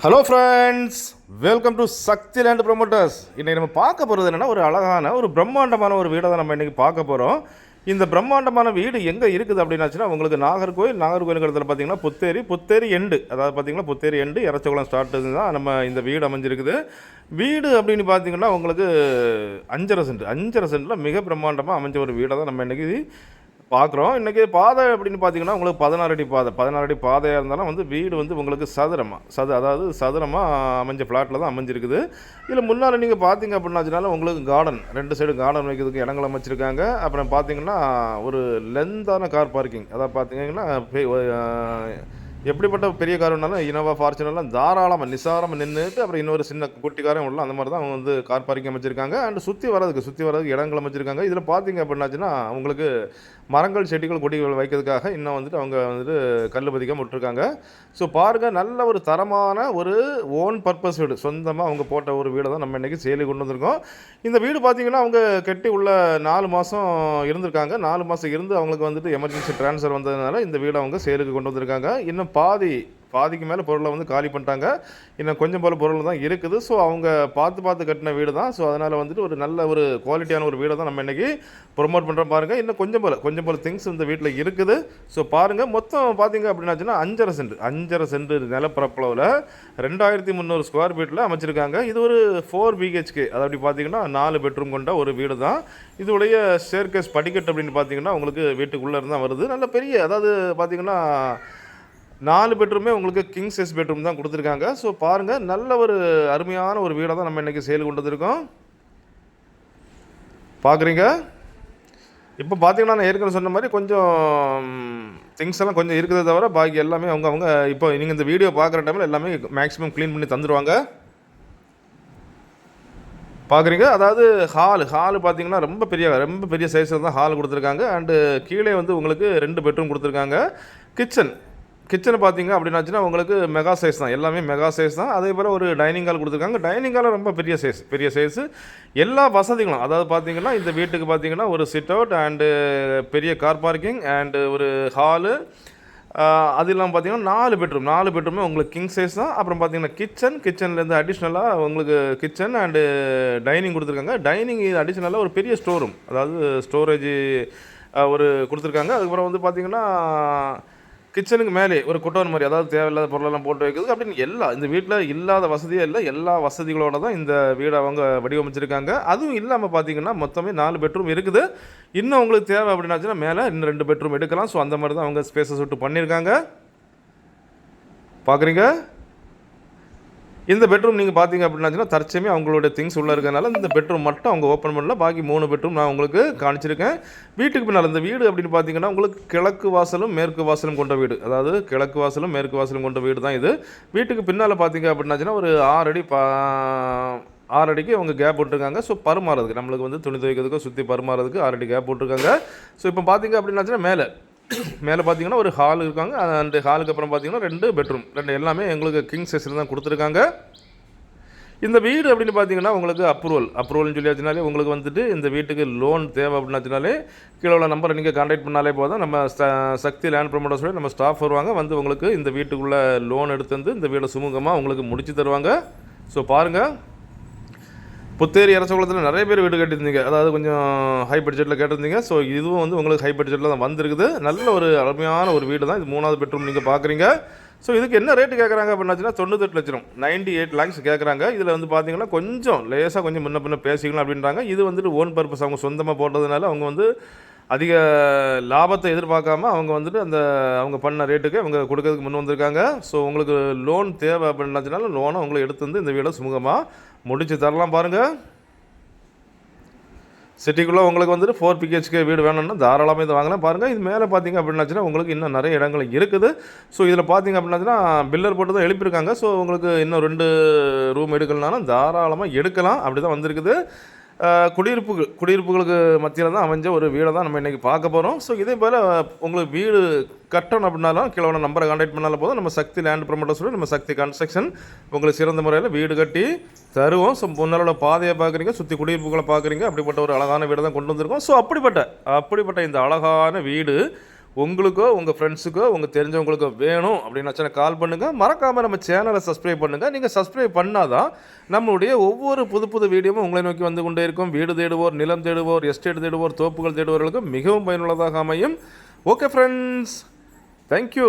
Hello friends welcome to Sakthi land promoters இன்றைக்கி நம்ம பார்க்க போகிறது என்னென்னா ஒரு அழகான ஒரு பிரம்மாண்டமான ஒரு வீடை தான் நம்ம இன்றைக்கி பார்க்க போகிறோம் இந்த பிரம்மாண்டமான வீடு எங்கே இருக்குது அப்படின்னாச்சுன்னா உங்களுக்கு நாகர்கோயில் நாகர்கோயிலுங்கிறதுல பார்த்தீங்கன்னா புத்தேரி புத்தேரி எண்டு அதாவது பார்த்தீங்கன்னா புத்தேரி எண்டு இறச்சகுளம் ஸ்டார்ட் தான் நம்ம இந்த வீடு அமைஞ்சிருக்குது. வீடு அப்படின்னு பார்த்தீங்கன்னா உங்களுக்கு அஞ்சரை சென்ட் அஞ்சரை சென்ட்டில் மிக பிரம்மாண்டமாக அமைஞ்ச ஒரு வீடை தான் நம்ம இன்றைக்கி பார்க்குறோம் இன்றைக்கி பாதை அப்படின்னு பார்த்தீங்கன்னா உங்களுக்கு பதினாறு அடி பாதை. பதினாறு அடி பாதையாக இருந்தாலும் வந்து வீடு வந்து உங்களுக்கு சதுரமாக சது அதாவது சதுரமாக அமைஞ்ச ஃப்ளாட்டில் தான் அமைஞ்சிருக்குது. இதில் முன்னால் நீங்கள் பார்த்தீங்க அப்படின்னாச்சுனால உங்களுக்கு கார்டன் ரெண்டு சைடு கார்டன் வைக்கிறதுக்கு இடங்கள் அமைச்சிருக்காங்க. அப்புறம் பார்த்தீங்கன்னா ஒரு லென்த்தான கார் பார்க்கிங் அதாவது பார்த்தீங்கன்னா எப்படிப்பட்ட பெரிய கார் வேணாலும் இனோவா ஃபார்ச்சுனர்லாம் தாராளமாக நிசாரமாக நின்றுட்டு அப்புறம் இன்னொரு சின்ன குட்டி உள்ள அந்த மாதிரி தான் அவங்க வந்து கார் பார்க்கிங் அமைச்சிருக்காங்க. அண்ட் சுற்றி வரதுக்கு சுற்றி வரதுக்கு இடங்கள் அமைச்சிருக்காங்க. இதில் பார்த்தீங்க அப்படின்னாச்சுன்னா அவங்களுக்கு மரங்கள் செடிகள் கொடிகள் வைக்கிறதுக்காக இன்னும் வந்துட்டு அவங்க வந்துட்டு கல் பதிக்காமல் விட்டுருக்காங்க. ஸோ பாருங்கள் நல்ல ஒரு தரமான ஒரு ஓன் பர்பஸ் வீடு. சொந்தமாக அவங்க போட்ட ஒரு வீடை தான் நம்ம இன்றைக்கி சேலி கொண்டு வந்திருக்கோம். இந்த வீடு பார்த்தீங்கன்னா அவங்க கட்டி உள்ள நாலு மாதம் இருந்திருக்காங்க. நாலு மாதம் இருந்து அவங்களுக்கு வந்துட்டு எமர்ஜென்சி ட்ரான்ஸ்ஃபர் வந்ததுனால இந்த வீடை அவங்க சேலுக்கு கொண்டு வந்திருக்காங்க. இன்னும் பாதி பாதிக்கு மேலே பொருளை வந்து காலி பண்ணிட்டாங்க. இன்னும் கொஞ்சம் போல பொருள் தான் இருக்குது. ஸோ அவங்க பார்த்து பார்த்து கட்டின வீடு தான். ஸோ அதனால் வந்துட்டு ஒரு நல்ல ஒரு குவாலிட்டியான ஒரு வீடை தான் நம்ம இன்றைக்கி ப்ரொமோட் பண்ணுறோம் பாருங்கள் இன்னும் கொஞ்சம் போல கொஞ்சம் போல திங்ஸ் இந்த வீட்டில் இருக்குது. ஸோ பாருங்கள் மொத்தம் பார்த்தீங்க அப்படின்னாச்சுன்னா அஞ்சரை சென்ட் அஞ்சரை சென்ட் நிலப்பரப்பளவில் ரெண்டாயிரத்தி முந்நூறு ஸ்கொயர் ஃபீட்டில் அமைச்சிருக்காங்க. இது ஒரு ஃபோர் பிஹெச்கே அது அப்படி பார்த்தீங்கன்னா நாலு பெட்ரூம் கொண்ட ஒரு வீடு தான். இதோடைய ஸ்டேர்கேஸ் படிக்கட்டு அப்படின்னு பார்த்தீங்கன்னா உங்களுக்கு வீட்டுக்குள்ளே இருந்தால் வருது. நல்ல பெரிய அதாவது பார்த்தீங்கன்னா நாலு பெட்ரூமே உங்களுக்கு கிங் சைஸ் பெட்ரூம் தான் கொடுத்துருக்காங்க. ஸோ பாருங்கள் நல்ல ஒரு அருமையான ஒரு வீடாக தான் நம்ம இன்றைக்கி சேல் கொண்டு வந்திருக்கோம். பார்க்குறீங்க இப்போ பார்த்தீங்கன்னா நான் ஏற்கனவே சொன்ன மாதிரி கொஞ்சம் திங்ஸ் எல்லாம் கொஞ்சம் இருக்கிறத தவிர பாக்கி எல்லாமே அவங்க அவங்க இப்போ நீங்கள் இந்த வீடியோ பார்க்குற டைமில் எல்லாமே மேக்ஸிமம் க்ளீன் பண்ணி தந்துடுவாங்க பார்க்குறீங்க அதாவது ஹால் ஹால் பார்த்தீங்கன்னா ரொம்ப பெரிய ரொம்ப பெரிய சைஸில் தான் ஹால் கொடுத்துருக்காங்க. அண்டு கீழே வந்து உங்களுக்கு ரெண்டு பெட்ரூம் கொடுத்துருக்காங்க. கிச்சன் கிச்சனை பார்த்தீங்க அப்படின்னாச்சுன்னா உங்களுக்கு மெகா சைஸ் தான். எல்லாமே மெகா சைஸ் தான். அதே போல் ஒரு டைனிங் ஹால் கொடுத்துருக்காங்க. டைனிங் ஹால் ரொம்ப பெரிய சைஸ் பெரிய சைஸு எல்லா வசதிகளும் அதாவது பார்த்தீங்கன்னா இந்த வீட்டுக்கு பார்த்தீங்கன்னா ஒரு சிட் அவுட் அண்டு பெரிய கார் பார்க்கிங் அண்டு ஒரு ஹாலு அது இல்லாமல் பார்த்தீங்கன்னா நாலு பெட்ரூம் நாலு பெட்ரூமே உங்களுக்கு கிங் சைஸ் தான். அப்புறம் பார்த்தீங்கன்னா கிச்சன் கிச்சன்லேருந்து அடிஷ்னலாக உங்களுக்கு கிச்சன் அண்டு டைனிங் கொடுத்துருக்காங்க. டைனிங் அடிஷ்னலாக ஒரு பெரிய ஸ்டோர் ரூம் அதாவது ஸ்டோரேஜ் ஒரு கொடுத்துருக்காங்க. அதுக்கப்புறம் வந்து பார்த்தீங்கன்னா கிச்சனுக்கு மேலே ஒரு குட்டோன் மாதிரி அதாவது தேவையில்லாத பொருளெல்லாம் போட்டு வைக்கிறது அப்படின்னு எல்லா இந்த வீட்டில் இல்லாத வசதியே இல்லை. எல்லா வசதிகளோட தான் இந்த வீடை அவங்க வடிவமைச்சிருக்காங்க. அதுவும் இல்லாமல் பார்த்தீங்கன்னா மொத்தமே நாலு பெட்ரூம் இருக்குது. இன்னும் உங்களுக்கு தேவை அப்படின்னாச்சுன்னா மேலே இன்னும் ரெண்டு பெட்ரூம் எடுக்கலாம். ஸோ அந்த மாதிரி தான் அவங்க ஸ்பேஸஸ் விட்டு பண்ணியிருக்காங்க பார்க்குறீங்க இந்த பெட்ரூம் நீங்கள் பார்த்தீங்க அப்படின்னா தற்சமே அவங்களோட திங்ஸ் உள்ளே இருக்கிறனால இந்த பெட்ரூம் மட்டும் அவங்க ஓப்பன் பண்ணல. பாக்கி மூணு பெட்ரூம் நான் உங்களுக்கு காணிச்சிருக்கேன் வீட்டுக்கு பின்னால் இந்த வீடு அப்படின்னு பார்த்தீங்கன்னா உங்களுக்கு கிழக்கு வாசலும் மேற்கு வாசலும் கொண்ட வீடு. அதாவது கிழக்கு வாசலும் மேற்கு வாசலும் கொண்ட வீடு தான் இது. வீட்டுக்கு பின்னால் பார்த்தீங்க அப்படின்னாச்சுன்னா ஒரு ஆறு அடி பா ஆறு அடிக்கு அவங்க கேப் விட்டுருக்காங்க ஸோ பருமாறதுக்கு நம்மளுக்கு வந்து துணி துவைக்கிறதுக்கு சுற்றி பருமாறதுக்கு ஆறு அடி கேப் விட்டுருக்காங்க ஸோ இப்போ பார்த்தீங்க அப்படின்னாச்சுன்னா மேலே மேலே பார்த்தீங்கன்னா ஒரு ஹால் இருக்காங்க. அந்த ஹாலுக்கு அப்புறம் பார்த்தீங்கன்னா ரெண்டு பெட்ரூம் ரெண்டு எல்லாமே எங்களுக்கு கிங் சைஸில் தான் கொடுத்துருக்காங்க. இந்த வீடு அப்படின்னு பார்த்தீங்கன்னா உங்களுக்கு அப்ரூவல் அப்ரூவல்னு சொல்லியாச்சுனாலே உங்களுக்கு வந்துட்டு இந்த வீட்டுக்கு லோன் தேவை அப்படின்னாச்சுனாலே கீழே உள்ள நம்பரை நீங்கள் காண்டாக்ட் பண்ணாலே போதும். நம்ம ச- சக்தி லேண்ட் ப்ரொமோட்டர் சொல்லி நம்ம ஸ்டாஃப் வருவாங்க. வந்து உங்களுக்கு இந்த வீட்டுக்குள்ளே லோன் எடுத்து வந்து இந்த வீடை சுமூகமாக உங்களுக்கு முடிச்சு தருவாங்க. ஸோ பாருங்கள் புத்தேரி அரசகுளத்தில் நிறைய பேர் வீடு கட்டியிருந்தீங்க. அதாவது கொஞ்சம் ஹை பட்ஜெட்டில் கேட்டிருந்தீங்க. ஸோ இதுவும் வந்து உங்களுக்கு ஹை பட்ஜெட்டில் தான் வந்திருக்குது. நல்ல ஒரு அருமையான ஒரு வீடு தான். இது மூணாவது பெட்ரூம் நீங்கள் பார்க்குறீங்க ஸோ இதுக்கு என்ன ரேட்டு கேட்குறாங்க அப்படின்னாச்சுன்னா தொண்ணூத்தெட்டு லட்சம். நைன்டி எயிட் லேக்ஸ் கேட்குறாங்க இதில் வந்து பார்த்தீங்கன்னா கொஞ்சம் லேசாக கொஞ்சம் முன்ன பின்ன பேசிக்கலாம் அப்படின்றாங்க. இது வந்துட்டு ஓன் பர்பஸ் அவங்க சொந்தமாக போடுறதுனால அவங்க வந்து அதிக லாபத்தை எதிர்பார்க்காம அவங்க வந்துட்டு அந்த அவங்க பண்ண ரேட்டுக்கு அவங்க கொடுக்கறதுக்கு முன் வந்திருக்காங்க. ஸோ உங்களுக்கு லோன் தேவை அப்படின்னாச்சுனாலும் லோனை உங்களுக்கு எடுத்து வந்து இந்த வீடை சுமூகமாக முடித்து தரலாம் பாருங்கள் சிட்டிக்குள்ளே உங்களுக்கு வந்துட்டு ஃபோர் பிஹெச்கே வீடு வேணும்னா தாராளமாக இதை வாங்கலாம் பாருங்கள் இது மேலே பார்த்தீங்க அப்படின்னாச்சுன்னா உங்களுக்கு இன்னும் நிறைய இடங்கள் இருக்குது. ஸோ இதில் பார்த்தீங்க அப்படின்னாச்சுன்னா பில்லர் போட்டு தான் எழுப்பியிருக்காங்க. ஸோ உங்களுக்கு இன்னும் ரெண்டு ரூம் எடுக்கலனாலும் தாராளமாக எடுக்கலாம். அப்படி தான் வந்திருக்குது. குடியிருப்பு குடியிருப்புகள் குடியிருப்புகளுக்கு மத்தியில் தான் அமைஞ்ச ஒரு வீடை தான் நம்ம இன்றைக்கி பார்க்க போகிறோம் ஸோ இதே போல் உங்களுக்கு வீடு கட்டணும் அப்படின்னாலும் கீழே நம்பரை கான்டாக்ட் பண்ணாலும் போதும். நம்ம சக்தி லேண்ட் ப்ரொமோட்டர் சொல்லி நம்ம சக்தி கன்ஸ்ட்ரக்ஷன் உங்களுக்கு சிறந்த முறையில் வீடு கட்டி தருவோம். ஸோ முன்னாலோட பாதையை பார்க்குறீங்க சுற்றி குடியிருப்புகளை பார்க்குறீங்க. அப்படிப்பட்ட ஒரு அழகான வீடு தான் கொண்டு வந்திருக்கோம். ஸோ அப்படிப்பட்ட அப்படிப்பட்ட இந்த அழகான வீடு உங்களுக்கோ உங்கள் ஃப்ரெண்ட்ஸுக்கோ உங்கள் தெரிஞ்சவங்களுக்கோ வேணும் அப்படின்னு கால் பண்ணுங்கள் மறக்காமல் நம்ம சேனலை சப்ஸ்கிரைப் பண்ணுங்கள் நீங்கள் சப்ஸ்கிரைப் பண்ணாதான் நம்மளுடைய ஒவ்வொரு புது புது வீடியோவும் உங்களை நோக்கி வந்து கொண்டே இருக்கும். வீடு தேடுவோர் நிலம் தேடுவோர் எஸ்டேட் தேடுவோர் தோப்புகள் தேடுவோர்களுக்கு மிகவும் பயனுள்ளதாக அமையும். Okay friends thank you